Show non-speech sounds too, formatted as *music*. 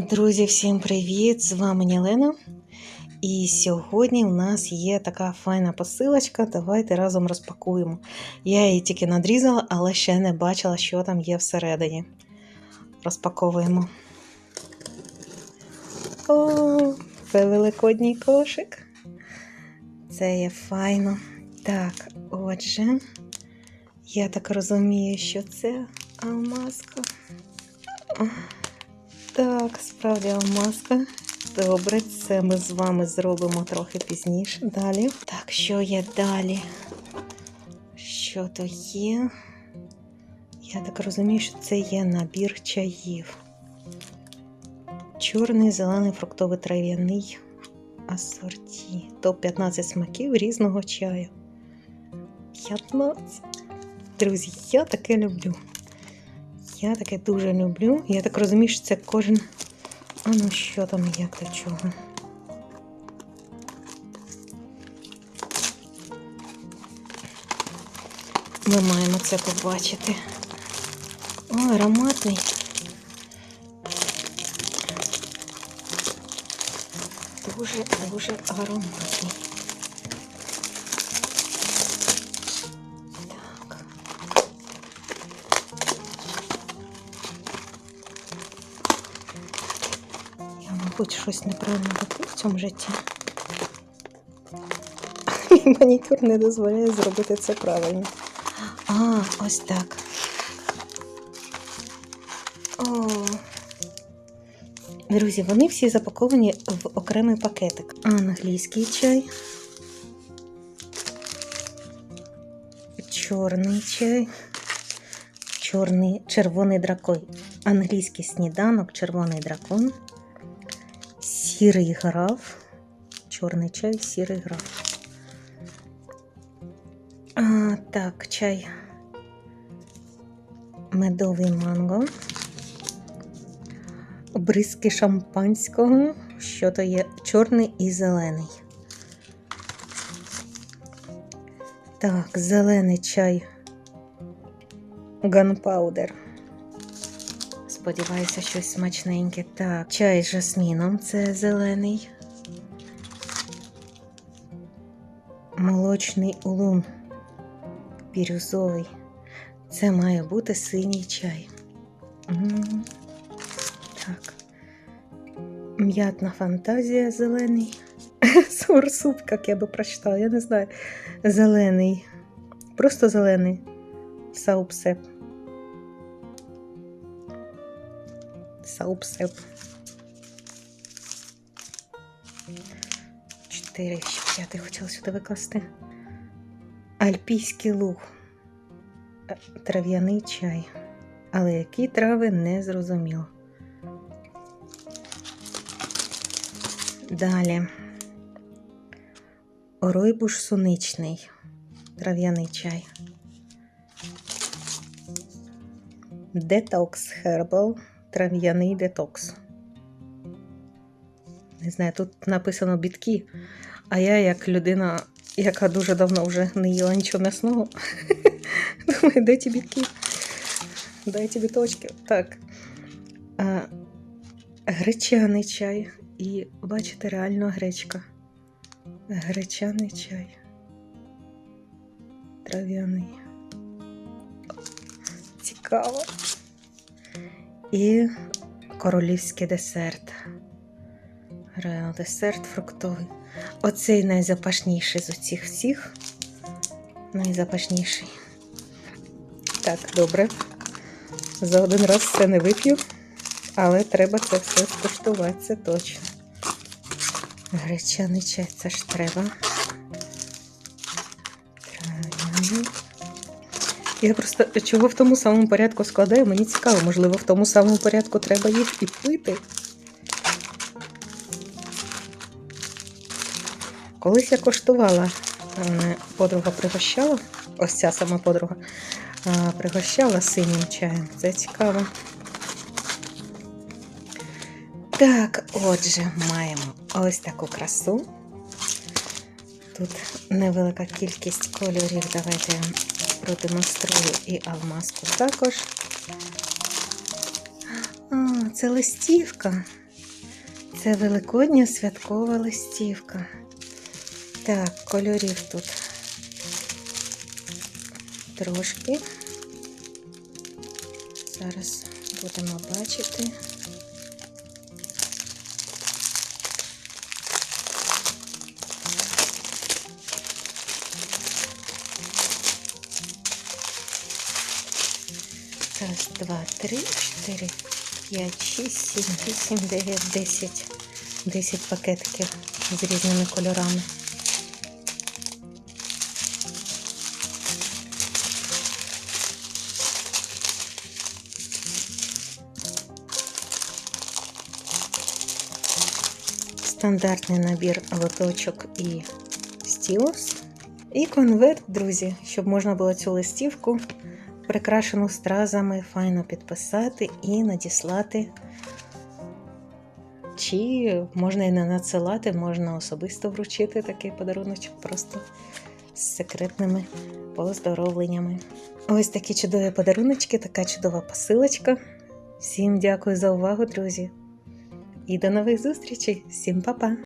Друзі, всім привіт! З вами Нілена. І сьогодні у нас є така файна посилочка. Давайте разом розпакуємо. Я її тільки надрізала, але ще не бачила, що там є всередині. Розпаковуємо. О, це великодній кошик. Це є файно. Так, отже, я так розумію, що це алмазка. Так, справді маска. Добре, це ми з вами зробимо трохи пізніше. Далі. Так, що є далі? Що то є? Я так розумію, що це є набір чаїв. Чорний, зелений, фруктовий трав'яний асорті. Топ-15 смаків різного чаю. 15. Друзі, я таке люблю. Я таке дуже люблю. Я так розумію, що це кожен. А ну що там, як до чого. Ми маємо це побачити. О, ароматний. Дуже, дуже ароматний. Мабуть, щось неправильно роблю в цьому житті. *laughs* Мій манікюр не дозволяє зробити це правильно. А, ось так. О. Друзі, вони всі запаковані в окремий пакетик. Англійський чай. Чорний чай. Чорний червоний дракон. Англійський сніданок, червоний дракон. Сірий граф. Чорний чай, сірий граф. А, так, чай. Медовий манго. Бризки шампанського. Що то є чорний і зелений. Так, зелений чай. Ганпаудер. Сподіваюся, щось смачненьке. Так, чай з жасміном це зелений. Молочний улун. Бірюзовий. Це має бути синій чай. Так. М'ятна фантазія зелений. *laughs* Сурсуп, як я би прочитала, я не знаю. Зелений. Просто зелений. Саупсеп. Саупсеп. Чотири, ще п'ятий хотіла сюди викласти. Альпійський луг. Е, Трав'яний чай. Але які трави не зрозуміло. Далі. Оройбуш суничний. Трав'яний чай. Детокс Хербал. Трав'яний детокс. Не знаю, тут написано бітки, а я, як людина, яка дуже давно вже не їла нічого м'ясного, *laughs* думаю, де ті бітки? Ті біточки. Так. А, гречаний чай. І бачите, реально гречка. Гречаний чай. Трав'яний. Цікаво. І королівський десерт. Реал десерт фруктовий. Оцей найзапашніший з усіх всіх. Найзапашніший. Так, добре. За один раз це не вип'ю, але треба це все скуштувати, це точно. Гречаний чай, це ж треба. Трав'яний. Я просто чого в тому самому порядку складаю, мені цікаво, можливо, в тому самому порядку треба їх і пити. Колись я коштувала, мене подруга пригощала, ось ця сама подруга пригощала синім чаєм. Це цікаво. Так, отже, маємо ось таку красу. Тут невелика кількість кольорів. Давайте продемонструю і алмазку також. А, це листівка. Це великодня святкова листівка. Так, кольорів тут трошки. Зараз будемо бачити. Раз, два, три, чотири, п'ять, шість, сім, вісім, дев'ять, десять. Десять пакетиків з різними кольорами. Стандартний набір лоточок і стілус. І конверт, друзі, щоб можна було цю листівку прикрашену стразами, файно підписати і надіслати. Чи можна і не надсилати, можна особисто вручити такий подаруночок просто з секретними поздоровленнями. Ось такі чудові подаруночки, така чудова посилочка. Всім дякую за увагу, друзі. І до нових зустрічей! Всім па-па!